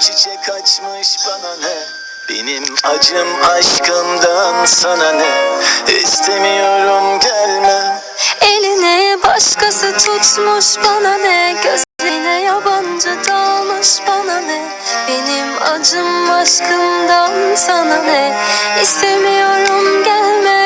çiçek açmış bana ne? Benim acım aşkımdan sana ne? İstemiyorum gelme. Elini başkası tutmuş bana ne? Gözlerine yabancı dalmış bana ne? Benim acım aşkımdan sana ne? İstemiyorum gelme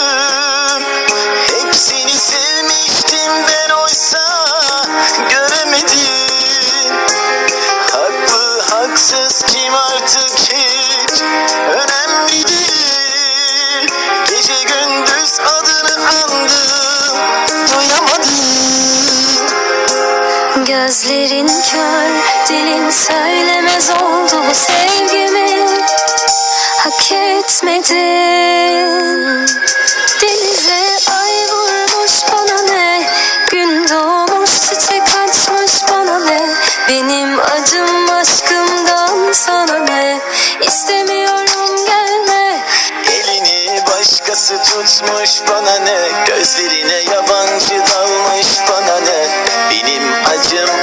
haksız kim artık hiç? Önemli değil. Gece gündüz adını andım. Duyamadım. Gözlerin kör, dilin söylemez oldu bu sevgimi. Hak etmedin. Denize ay vurmuş bana ne? Gün doğmuş çiçek açmış bana ne? Benim acım tutmuş bana ne? Gözlerine yabancı dalmış bana ne? Benim acım